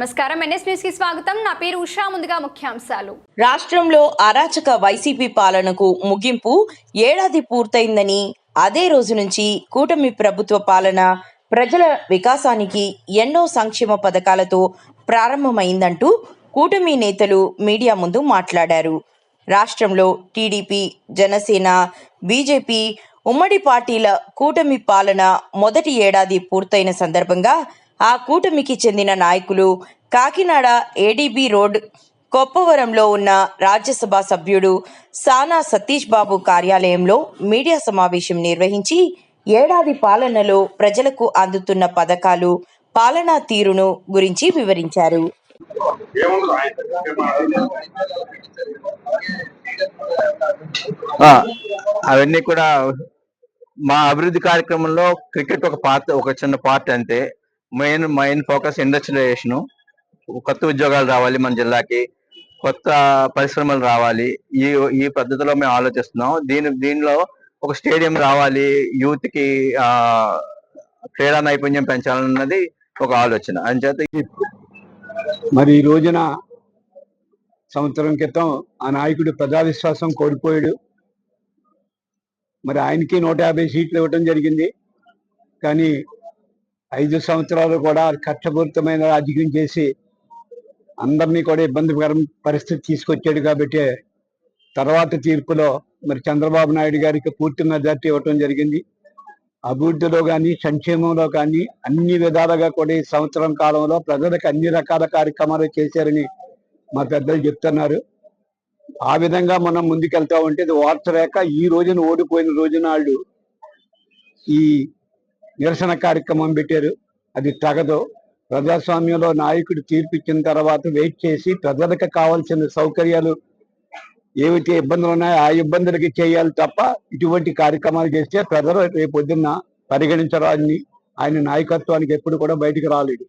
నమస్కారం. ఎన్ఎస్ న్యూస్కి స్వాగతం. నా పేరు ఉషా. ముందుగా ముఖ్యాంశాలు. రాష్ట్రంలో అరాచక వైసీపీ పాలనకు ముగింపు ఏడాది పూర్తయిందని అదే రోజు నుంచి కూటమి ప్రభుత్వ పాలన ప్రజల వికాసానికి ఎన్నో సంక్షేమ పథకాలతో ప్రారంభమైందంటూ కూటమి నేతలు మీడియా ముందు మాట్లాడారు. రాష్ట్రంలో టీడీపీ జనసేన బీజేపీ ఉమ్మడి పార్టీల కూటమి పాలన మొదటి ఏడాది పూర్తయిన సందర్భంగా ఆ కూటమికి చెందిన నాయకులు కాకినాడ ఏడీబీ రోడ్ కొప్పవరంలో ఉన్న రాజ్యసభ సభ్యుడు సానా సతీష్ బాబు కార్యాలయంలో మీడియా సమావేశం నిర్వహించి ఏడాది పాలనలో ప్రజలకు అందుతున్న పథకాలు పాలనా తీరును గురించి వివరించారు. అవన్నీ కూడా మా అభివృద్ధి కార్యక్రమంలో క్రికెట్ ఒక పార్ట్ ఒక చిన్న పార్ట్ అంతే మెయిన్ మెయిన్ ఫోకస్ ఇండస్ట్రియలైజేషను కొత్త ఉద్యోగాలు రావాలి మన జిల్లాకి కొత్త పరిశ్రమలు రావాలి. ఈ ఈ పద్ధతిలో మేము ఆలోచిస్తున్నాం. దీని దీనిలో ఒక స్టేడియం రావాలి యూత్కి ఆ క్రీడా నైపుణ్యం పెంచాలన్నది ఒక ఆలోచన. అంచేత ఈ మరి ఈ రోజున సంవత్సరం క్రితం ఆ నాయకుడు ప్రజా విశ్వాసం కోల్పోయాడు. మరి ఆయనకి నూట యాభై సీట్లు ఇవ్వటం జరిగింది. కానీ ఐదు సంవత్సరాలు కూడా కష్టపూరితమైన రాజకీయం చేసి అందరినీ కూడా ఇబ్బందికరం పరిస్థితి తీసుకొచ్చాడు కాబట్టి తర్వాత తీర్పులో మరి చంద్రబాబు నాయుడు గారికి పూర్తి మెజార్టీ ఇవ్వటం జరిగింది. అభివృద్ధిలో కానీ సంక్షేమంలో కానీ అన్ని విధాలుగా కూడా ఈ సంవత్సరం కాలంలో ప్రజలకు అన్ని రకాల కార్యక్రమాలు చేశారని మా పెద్దలు చెప్తున్నారు. ఆ విధంగా మనం ముందుకెళ్తా ఉంటే ఇది ఓర్చలేక ఈ రోజున ఓడిపోయిన రోజున వాళ్ళు ఈ నిరసన కార్యక్రమం పెట్టారు. అది తగదు. ప్రజాస్వామ్యంలో నాయకుడు తీర్పు ఇచ్చిన తర్వాత వెయిట్ చేసి ప్రజలకు కావాల్సిన సౌకర్యాలు ఏవైతే ఇబ్బందులు ఉన్నాయో ఆ ఇబ్బందులకి చేయాలి తప్ప ఇటువంటి కార్యక్రమాలు చేస్తే ప్రజలు రేపు పొద్దున్న పరిగణించరాని ఆయన నాయకత్వానికి ఎప్పుడు కూడా బయటికి రాలేడు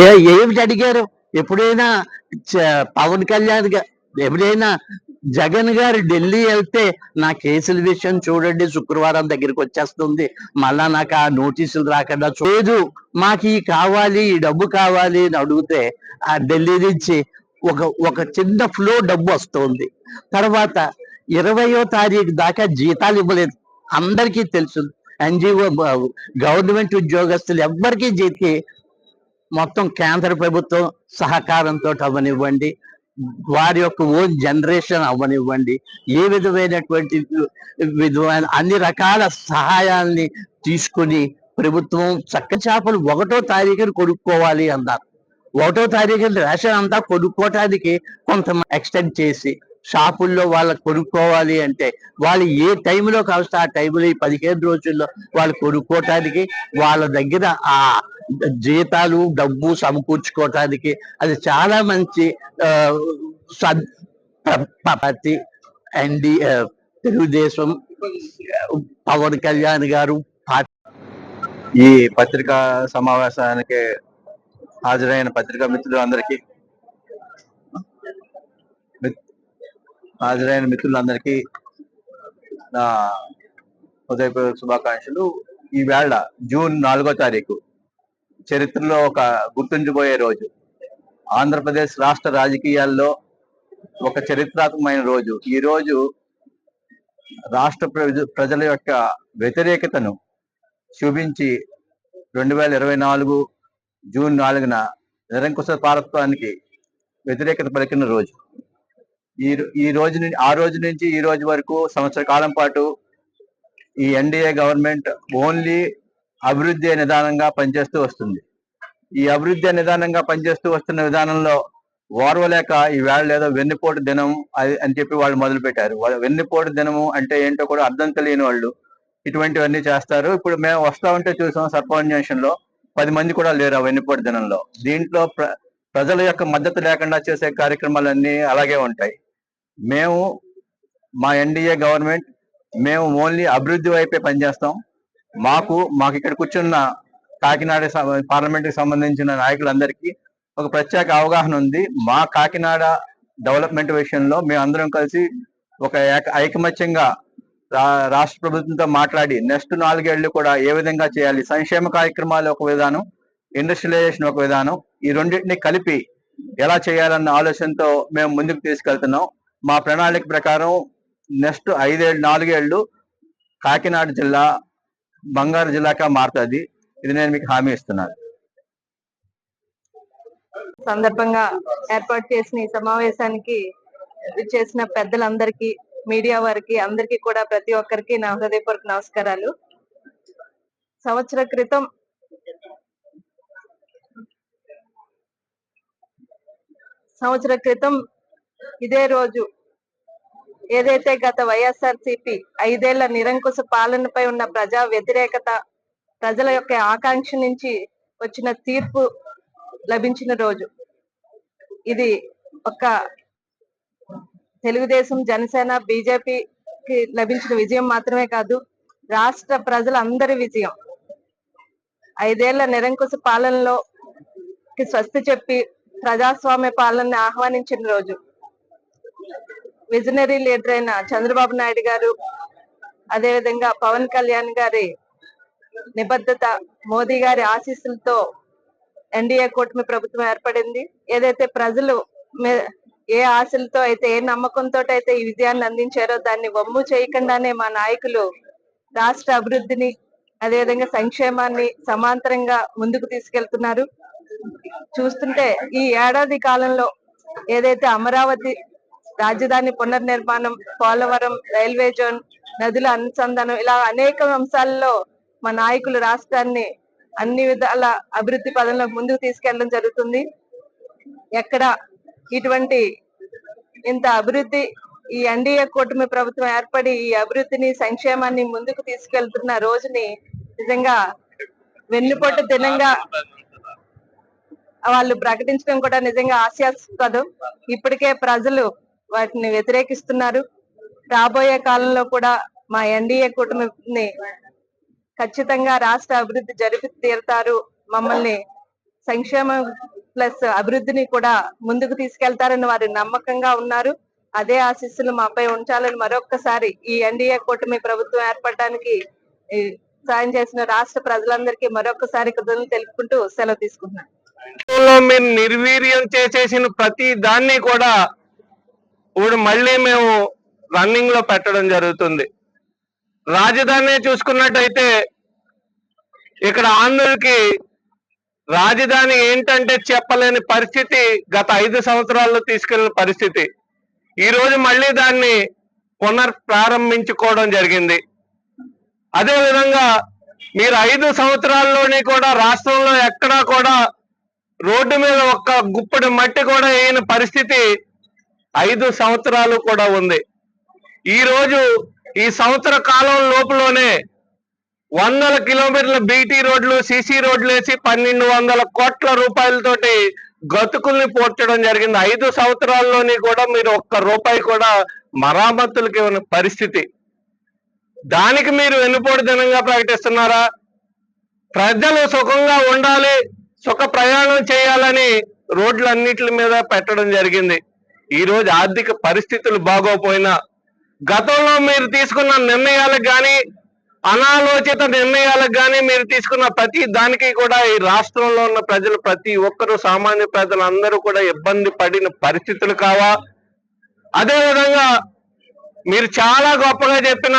ఏ ఏమిటి అడిగారు? ఎప్పుడైనా చ- పవన్ కళ్యాణ్ ఎప్పుడైనా జగన్ గారు ఢిల్లీ వెళ్తే నా కేసుల విషయం చూడండి శుక్రవారం దగ్గరికి వచ్చేస్తుంది. మళ్ళా నాకు ఆ నోటీసులు రాకుండా లేదు మాకు ఈ కావాలి ఈ డబ్బు కావాలి అని అడిగితే ఆ ఢిల్లీ నుంచి ఒక ఒక చిన్న ఫ్లో డబ్బు వస్తుంది. తర్వాత ఇరవయో తారీఖు దాకా జీతాలు ఇవ్వలేదు. అందరికీ తెలుసు. ఎన్జిఓ గవర్నమెంట్ ఉద్యోగస్తులు ఎవ్వరికీ జీతికి మొత్తం కేంద్ర ప్రభుత్వం సహకారంతో అవ్వనివ్వండి. వారి యొక్క ఓన్ జనరేషన్ అవ్వనివ్వండి. ఏ విధమైనటువంటి విధమైన అన్ని రకాల సహాయాల్ని తీసుకుని ప్రభుత్వం చక్క చేపలు ఒకటో తారీఖున కొనుక్కోవాలి అన్నారు ఒకటో తారీఖున రేషన్ అంతా కొనుక్కోవటానికి కొంత ఎక్స్టెండ్ చేసి షాపుల్లో వాళ్ళకి కొనుక్కోవాలి అంటే వాళ్ళు ఏ టైంలో కావస్తే ఆ టైంలో ఈ పదిహేను రోజుల్లో వాళ్ళు కొనుక్కోవటానికి వాళ్ళ దగ్గర ఆ జీతాలు డబ్బు సమకూర్చుకోవటానికి అది చాలా మంచి ఆ, పార్టీ ఎన్డి తెలుగుదేశం పవన్ కళ్యాణ్ గారు ఈ పత్రికా సమావేశానికి హాజరైన పత్రికా మిత్రులందరికీ అందరికీ హాజరైన మిత్రులందరికీ నా హృదయపూర్వక శుభాకాంక్షలు. ఈ వేళ జూన్ నాలుగో తారీఖు చరిత్రలో ఒక గుర్తుండిపోయే రోజు. ఆంధ్రప్రదేశ్ రాష్ట్ర రాజకీయాల్లో ఒక చరిత్రాత్మకమైన రోజు. ఈ రోజు రాష్ట్ర ప్రజ- ప్రజల యొక్క వ్యతిరేకతను చూపించి రెండు వేల ఇరవై నాలుగు జూన్ నాలుగున నిరంకుశ పారత్వానికి వ్యతిరేకత పలికిన రోజు. ఈ ఈ రోజు నుంచి ఆ రోజు నుంచి ఈ రోజు వరకు సంవత్సర కాలం పాటు ఈ ఎన్డీఏ గవర్నమెంట్ ఓన్లీ అభివృద్ధి నిదానంగా పనిచేస్తూ వస్తుంది. ఈ అభివృద్ధి నిదానంగా పనిచేస్తూ వస్తున్న విధానంలో ఓర్వలేక ఈ వేళ ఏదో వెన్నుపోటు దినం అది అని చెప్పి వాళ్ళు మొదలు పెట్టారు వెన్నుపోటు దినము అంటే ఏంటో కూడా అర్థం తెలియని వాళ్ళు ఇటువంటివన్నీ చేస్తారు. ఇప్పుడు మేము వస్తా ఉంటే చూసాం సర్పవన్ జంక్షన్లో పది మంది కూడా లేరు ఆ వెన్నుపోటు దినంలో. దీంట్లో ప్ర ప్రజల యొక్క మద్దతు లేకుండా చేసే కార్యక్రమాలన్నీ అలాగే ఉంటాయి. మేము మా ఎన్డీఏ గవర్నమెంట్ మేము ఓన్లీ అభివృద్ధి వైపే పనిచేస్తాం. మాకు మాకు ఇక్కడ కూర్చున్న కాకినాడ పార్లమెంట్కి సంబంధించిన నాయకులందరికీ ఒక ప్రత్యేక అవగాహన ఉంది. మా కాకినాడ డెవలప్మెంట్ విషయంలో మేము అందరం కలిసి ఒక ఏక- ఐకమత్యంగా రా- రాష్ట్ర ప్రభుత్వంతో మాట్లాడి నెక్స్ట్ నాలుగేళ్ళు కూడా ఏ విధంగా చేయాలి సంక్షేమ కార్యక్రమాలు ఒక విధానం ఇండస్ట్రియలైజేషన్ ఒక విధానం ఈ రెండింటిని కలిపి ఎలా చేయాలన్న ఆలోచనతో మేము ముందుకు తీసుకెళ్తున్నాం. మా ప్రణాళిక ప్రకారం నెక్స్ట్ ఐదేళ్ళు నాలుగేళ్ళు కాకినాడ జిల్లా బంగారు జిల్లాగా మారుతుంది. ఇది నేను మీకు హామీ ఇస్తున్నాను సందర్భంగా ఏర్పాటు చేసిన ఈ సమావేశానికి చేసిన పెద్దలందరికీ మీడియా వారికి అందరికీ కూడా ప్రతి ఒక్కరికి నా హృదయపూర్వక నమస్కారాలు. సంవత్సర క్రితం సంవత్సర క్రితం ఇదే రోజు ఏదైతే గత వైఎస్ఆర్ సిపి ఐదేళ్ళ నిరంకుశ పాలనపై ఉన్న ప్రజా వ్యతిరేకత ప్రజల యొక్క ఆకాంక్ష నుంచి వచ్చిన తీర్పు లభించిన రోజు. ఇది ఒక తెలుగుదేశం జనసేన బీజేపీకి లభించిన విజయం మాత్రమే కాదు రాష్ట్ర ప్రజలందరి విజయం. ఐదేళ్ళ నిరంకుశ పాలనలో స్వస్తి చెప్పి ప్రజాస్వామ్య పాలనని ఆహ్వానించిన రోజు. విజనరీ లీడర్ అయిన చంద్రబాబు నాయుడు గారు అదేవిధంగా పవన్ కళ్యాణ్ గారి నిబద్ధత మోదీ గారి ఆశీస్సులతో ఎన్డీఏ కూటమి ప్రభుత్వం ఏర్పడింది. ఏదైతే ప్రజలు ఏ ఆశలతో అయితే ఏ నమ్మకంతో అయితే ఈ విజయాన్ని అందించారో దాన్ని వమ్ము చేయకుండానే మా నాయకులు రాష్ట్ర అభివృద్ధిని అదేవిధంగా సంక్షేమాన్ని సమాంతరంగా ముందుకు తీసుకెళ్తున్నారు. చూస్తుంటే ఈ ఏడాది కాలంలో ఏదైతే అమరావతి రాజధాని పునర్నిర్మాణం పోలవరం రైల్వే జోన్ నదుల అనుసంధానం ఇలా అనేక అంశాల్లో మా నాయకులు రాష్ట్రాన్ని అన్ని విధాల అభివృద్ధి పదంలో ముందుకు తీసుకెళ్ళడం జరుగుతుంది. ఎక్కడ ఇటువంటి ఇంత అభివృద్ధి ఈ ఎన్డీఏ కూటమి ప్రభుత్వం ఏర్పడి ఈ అభివృద్ధిని సంక్షేమాన్ని ముందుకు తీసుకెళ్తున్న రోజుని నిజంగా వెన్నుపోటు దినంగా వాళ్ళు ప్రకటించడం కూడా నిజంగా హాస్యాస్పదం ఇప్పటికే ప్రజలు వాటిని వ్యతిరేకిస్తున్నారు. రాబోయే కాలంలో కూడా మా ఎన్డీఏ కూటమిని ఖచ్చితంగా రాష్ట్ర అభివృద్ధి జరిపి తీరుతారు. మమ్మల్ని సంక్షేమం ప్లస్ అభివృద్ధిని కూడా ముందుకు తీసుకెళ్తారని వారు నమ్మకంగా ఉన్నారు. అదే ఆశీస్సులు మాపై ఉంచాలని మరొక్కసారి ఈ ఎన్డీఏ కూటమి ప్రభుత్వం ఏర్పడడానికి సాయం చేసిన రాష్ట్ర ప్రజలందరికీ మరొకసారి కృతజ్ఞతలు తెలుపుకుంటూ సెలవు తీసుకుంటున్నాను. మీరు నిర్వీర్యం చేసేసిన ప్రతి దాన్ని కూడా ఇప్పుడు మళ్ళీ మేము రన్నింగ్లో పెట్టడం జరుగుతుంది. రాజధాని చూసుకున్నట్టయితే ఇక్కడ ఆంధ్రులకి రాజధాని ఏంటంటే చెప్పలేని పరిస్థితి గత ఐదు సంవత్సరాల్లో తీసుకెళ్ళిన పరిస్థితి. ఈ రోజు మళ్ళీ దాన్ని పునర్ ప్రారంభించుకోవడం జరిగింది. అదే విధంగా మీరు ఐదు సంవత్సరాల్లోని కూడా రాష్ట్రంలో ఎక్కడా కూడా రోడ్డు మీద ఒక్క గుప్పడి మట్టి కూడా వేయని పరిస్థితి ఐదు సంవత్సరాలు కూడా ఉంది. ఈరోజు ఈ సంవత్సర కాలం లోపులోనే వందల కిలోమీటర్ల బీటీ రోడ్లు సిసి రోడ్లు వేసి పన్నెండు వందల కోట్ల రూపాయలతోటి గతుకుల్ని పోర్చడం జరిగింది. ఐదు సంవత్సరాల్లోని కూడా మీరు ఒక్క రూపాయి కూడా మరామతులకి ఉన్న పరిస్థితి. దానికి మీరు వెన్నుపోటు దినంగా ప్రకటిస్తున్నారా? ప్రజలు సుఖంగా ఉండాలి సుఖ ప్రయాణం చేయాలని రోడ్లన్నిటి మీద పెట్టడం జరిగింది. ఈ రోజు ఆర్థిక పరిస్థితులు బాగోపోయినా గతంలో మీరు తీసుకున్న నిర్ణయాలకు కానీ అనాలోచిత నిర్ణయాలకు కానీ మీరు తీసుకున్న ప్రతి దానికి కూడా ఈ రాష్ట్రంలో ఉన్న ప్రజలు ప్రతి ఒక్కరూ సామాన్య ప్రజలు అందరూ కూడా ఇబ్బంది పడిన పరిస్థితులు కావా? అదేవిధంగా మీరు చాలా గొప్పగా చెప్పిన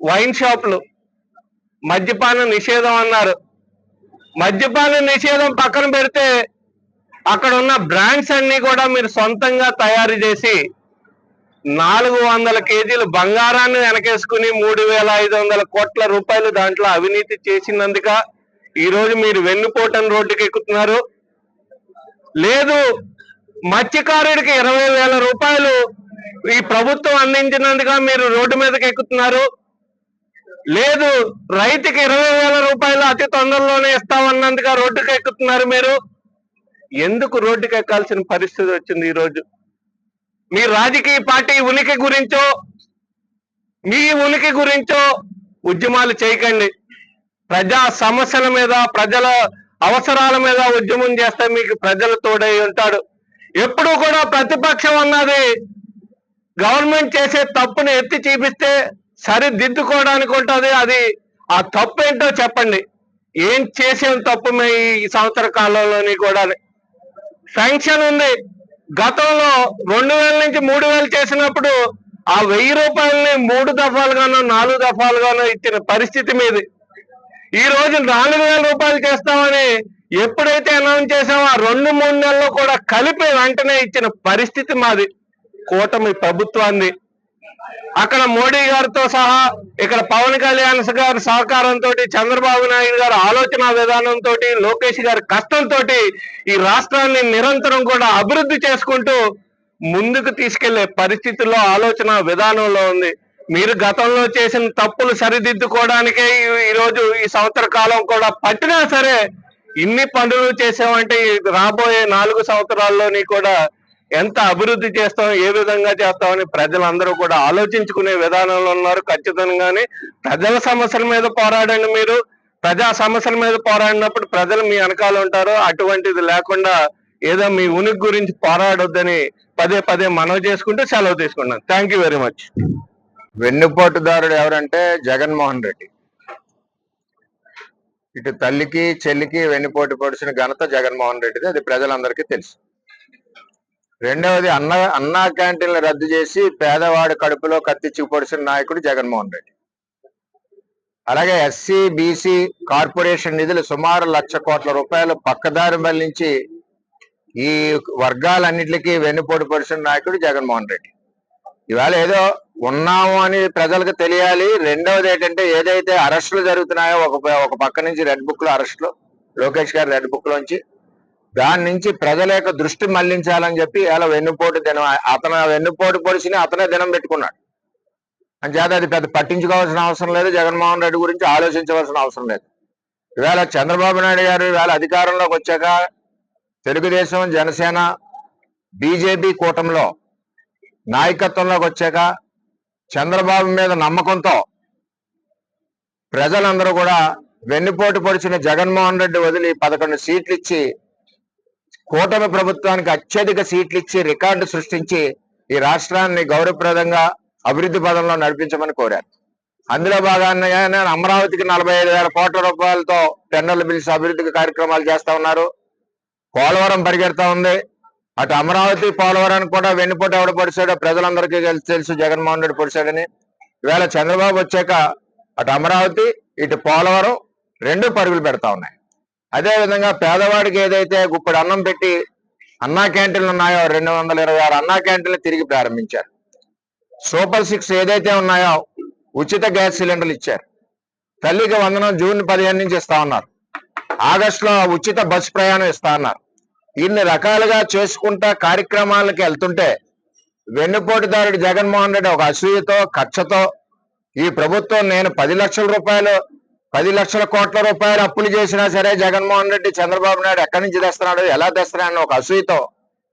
వైన్ షాపులు మద్యపాన నిషేధం అన్నారు. మద్యపాన నిషేధం పక్కన పెడితే అక్కడ ఉన్న బ్రాండ్స్ అన్ని కూడా మీరు సొంతంగా తయారు చేసి నాలుగు వందల కేజీలు బంగారాన్ని వెనకేసుకుని మూడు వేల ఐదు వందల కోట్ల రూపాయలు దాంట్లో అవినీతి చేసినందుక ఈరోజు మీరు వెన్నుపోటన్ రోడ్డుకి ఎక్కుతున్నారు. లేదు మత్స్యకారుడికి ఇరవై వేల రూపాయలు ఈ ప్రభుత్వం అందించినందుక మీరు రోడ్డు మీదకి ఎక్కుతున్నారు. లేదు రైతుకి ఇరవై వేల రూపాయలు అతి తొందరలోనే ఇస్తామన్నందుగా రోడ్డుకి ఎక్కుతున్నారు మీరు. ఎందుకు రోడ్డుకి ఎక్కాల్సిన పరిస్థితి వచ్చింది ఈరోజు? మీ రాజకీయ పార్టీ ఉనికి గురించో మీ ఉనికి గురించో ఉద్యమాలు చేయకండి. ప్రజా సమస్యల మీద ప్రజల అవసరాల మీద ఉద్యమం చేస్తే మీకు ప్రజలు తోడై ఉంటాడు. ఎప్పుడు కూడా ప్రతిపక్షం అన్నది గవర్నమెంట్ చేసే తప్పుని ఎత్తి చూపిస్తే సరిదిద్దుకోవడానికి ఉంటుంది. అది ఆ తప్పు ఏంటో చెప్పండి. ఏం చేసాం తప్పు మే ఈ సంవత్సర కాలంలోని కూడా శాంక్షన్ ఉంది. గతంలో రెండు వేల నుంచి మూడు వేలు చేసినప్పుడు ఆ వెయ్యి రూపాయలని మూడు దఫాలుగానో నాలుగు దఫాలుగానో ఇచ్చిన పరిస్థితి మీది. ఈ రోజు నాలుగు వేల రూపాయలు చేస్తామని ఎప్పుడైతే అనౌన్స్ చేసామో ఆ రెండు మూడు నెలల్లో కూడా కలిపి వెంటనే ఇచ్చిన పరిస్థితి మాది. కూటమి ప్రభుత్వాన్ని అక్కడ మోడీ గారితో సహా ఇక్కడ పవన్ కళ్యాణ్ గారి సహకారంతో చంద్రబాబు నాయుడు గారి ఆలోచన విధానంతో లోకేష్ గారి కష్టంతో ఈ రాష్ట్రాన్ని నిరంతరం కూడా అభివృద్ధి చేసుకుంటూ ముందుకు తీసుకెళ్ళే పరిస్థితుల్లో ఆలోచన విధానంలో ఉంది. మీరు గతంలో చేసిన తప్పులు సరిదిద్దుకోవడానికే ఈ- ఈ రోజు ఈ సంవత్సర కాలం కూడా పట్టినా సరే ఇన్ని పనులు చేసామంటే రాబోయే నాలుగు సంవత్సరాల్లోని కూడా ఎంత అభివృద్ధి చేస్తాం ఏ విధంగా చేస్తామని ప్రజలందరూ కూడా ఆలోచించుకునే విధానంలో ఉన్నారు. ఖచ్చితంగానే ప్రజల సమస్యల మీద పోరాడండి మీరు. ప్రజా సమస్యల మీద పోరాడినప్పుడు ప్రజలు మీ వెనకాల ఉంటారు. అటువంటిది లేకుండా ఏదో మీ ఉనికి గురించి పోరాడొద్దని పదే పదే మనవి చేసుకుంటూ సెలవు తీసుకున్నాను థ్యాంక్ యూ వెరీ మచ్ వెన్నుపోటుదారుడు ఎవరంటే జగన్మోహన్ రెడ్డి. ఇటు తల్లికి చెల్లికి వెన్నుపోటు పొడిచిన ఘనత జగన్మోహన్ రెడ్డిది. అది ప్రజలందరికీ తెలుసు. రెండవది అన్న అన్నా క్యాంటీన్లు రద్దు చేసి పేదవాడి కడుపులో కత్తిచ్చి పొడిసిన నాయకుడు జగన్మోహన్ రెడ్డి. అలాగే ఎస్సీ బీసీ కార్పొరేషన్ నిధులు సుమారు లక్ష కోట్ల రూపాయలు పక్కదారి మళ్ళించి ఈ వర్గాలన్నింటికి వెన్నుపోటు పొడిసిన నాయకుడు జగన్మోహన్ రెడ్డి. ఇవాళ ఏదో ఉన్నాము అని ప్రజలకు తెలియాలి. రెండవది ఏంటంటే ఏదైతే అరెస్టులు జరుగుతున్నాయో ఒక ఒక పక్క నుంచి రెడ్ బుక్లో అరెస్టులు లోకేష్ గారి రెడ్ బుక్ లోంచి దాని నుంచి ప్రజల యొక్క దృష్టి మళ్ళించాలని చెప్పి ఇలా వెన్నుపోటు దినం అతను వెన్నుపోటు పొడిచిని అతనే దినం పెట్టుకున్నాడు. అంచేత అది పెద్ద పట్టించుకోవాల్సిన అవసరం లేదు జగన్మోహన్ రెడ్డి గురించి ఆలోచించవలసిన అవసరం లేదు. ఇవాళ చంద్రబాబు నాయుడు గారు ఇవాళ అధికారంలోకి వచ్చాక తెలుగుదేశం జనసేన బీజేపీ కూటమిలో నాయకత్వంలోకి వచ్చాక చంద్రబాబు మీద నమ్మకంతో ప్రజలందరూ కూడా వెన్నుపోటు పొడిచిన జగన్మోహన్ రెడ్డి వదిలి పదకొండు సీట్లు ఇచ్చి కూటమి ప్రభుత్వానికి అత్యధిక సీట్లు ఇచ్చి రికార్డు సృష్టించి ఈ రాష్ట్రాన్ని గౌరవప్రదంగా అభివృద్ధి పదంలో నడిపించమని కోరారు. అందులో భాగంగానే అమరావతికి నలభై ఐదు వేల కోట్ల రూపాయలతో టెండర్లు పిలిచి అభివృద్ధి కార్యక్రమాలు చేస్తా ఉన్నారు. పోలవరం పరిగెడతా ఉంది. అటు అమరావతి పోలవరానికి కూడా వెన్నుపోటు ఎవడ పొడిచాడో ప్రజలందరికీ తెలుసు- జగన్మోహన్ రెడ్డి పొడిచాడని. ఇవాళ చంద్రబాబు వచ్చాక అటు అమరావతి ఇటు పోలవరం రెండు పరుగులు పెడతా ఉన్నాయి. అదే విధంగా పేదవాడికి ఏదైతే గుప్పడి అన్నం పెట్టి అన్నా క్యాంటీన్లు ఉన్నాయో రెండు వందల ఇరవై ఆరు అన్నా క్యాంటీన్లు తిరిగి ప్రారంభించారు. సూపర్ సిక్స్ ఏదైతే ఉన్నాయో ఉచిత గ్యాస్ సిలిండర్లు ఇచ్చారు. తల్లికి వందనం జూన్ పదిహేను నుంచి ఇస్తా ఉన్నారు. ఆగస్టులో ఉచిత బస్సు ప్రయాణం ఇస్తా ఉన్నారు. ఇన్ని రకాలుగా చేసుకుంటా కార్యక్రమాలకు వెళ్తుంటే వెన్నుపోటుదారుడు జగన్మోహన్ రెడ్డి ఒక అసూయతో కక్షతో ఈ ప్రభుత్వం నేను పది లక్షల రూపాయలు పది లక్షల కోట్ల రూపాయలు అప్పులు చేసినా సరే జగన్మోహన్ రెడ్డి చంద్రబాబు నాయుడు ఎక్కడి నుంచి తెస్తున్నాడు ఎలా తెస్తున్నాడు ఒక అసూయతో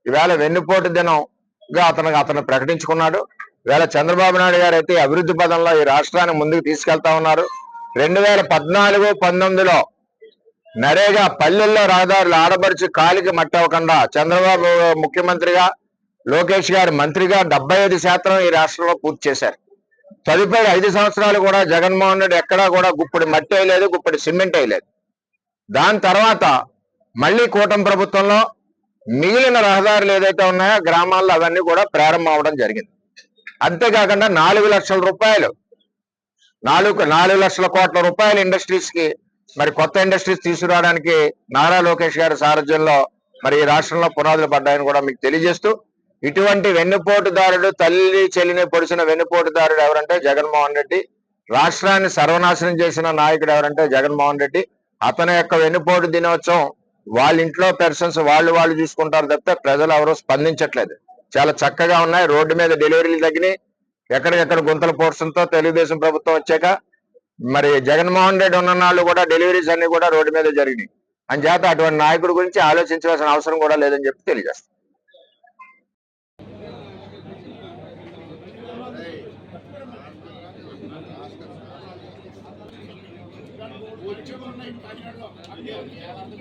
ఈవేళ వెన్నుపోటు దినంగా అతను అతను ప్రకటించుకున్నాడు. ఈవేళ చంద్రబాబు నాయుడు గారు అయితే అభివృద్ధి పదంలో ఈ రాష్ట్రాన్ని ముందుకు తీసుకెళ్తా ఉన్నారు. రెండు వేల పద్నాలుగు పంతొమ్మిదిలో నరేగా పల్లెల్లో రహదారులు ఆడబరిచి కాలికి మట్టవకుండా చంద్రబాబు ముఖ్యమంత్రిగా లోకేష్ గారు మంత్రిగా డెబ్బై ఐదు శాతం ఈ రాష్ట్రంలో పూర్తి చేశారు. తదుపరి ఐదు సంవత్సరాలు కూడా జగన్మోహన్ రెడ్డి ఎక్కడా కూడా గుప్పడి మట్టి వేయలేదు గుప్పడి సిమెంట్ వేయలేదు దాని తర్వాత మళ్ళీ కూటమి ప్రభుత్వంలో మిగిలిన రహదారులు ఏదైతే ఉన్నాయో గ్రామాల్లో అవన్నీ కూడా ప్రారంభం అవడం జరిగింది. అంతేకాకుండా నాలుగు లక్షల రూపాయలు నాలుగు నాలుగు లక్షల కోట్ల రూపాయల ఇండస్ట్రీస్కి మరి కొత్త ఇండస్ట్రీస్ తీసుకురావడానికి నారా లోకేష్ గారి సారథ్యంలో మరి ఈ రాష్ట్రంలో పునాదులు పడ్డాయని కూడా మీకు తెలియజేస్తూ ఇటువంటి వెన్నుపోటుదారుడు తల్లి చెల్లిని పొడిచిన వెన్నుపోటుదారుడు ఎవరంటే జగన్మోహన్ రెడ్డి. రాష్ట్రాన్ని సర్వనాశనం చేసిన నాయకుడు ఎవరంటే జగన్మోహన్ రెడ్డి. అతని యొక్క వెన్నుపోటు దినోత్సవం వాళ్ళ ఇంట్లో పెర్సన్స్ వాళ్ళు వాళ్ళు చూసుకుంటారు తప్పితే ప్రజలు ఎవరు స్పందించట్లేదు. చాలా చక్కగా ఉన్నాయి. రోడ్డు మీద డెలివరీలు తగ్గినాయి. ఎక్కడికెక్కడ గుంతలు పోర్చడంతో తెలుగుదేశం ప్రభుత్వం వచ్చాక మరి జగన్మోహన్ రెడ్డి ఉన్న నాళ్ళు కూడా డెలివరీస్ అన్ని కూడా రోడ్డు మీద జరిగినాయి. అని చేత అటువంటి నాయకుడి గురించి ఆలోచించవలసిన అవసరం కూడా లేదని చెప్పి తెలియజేస్తాం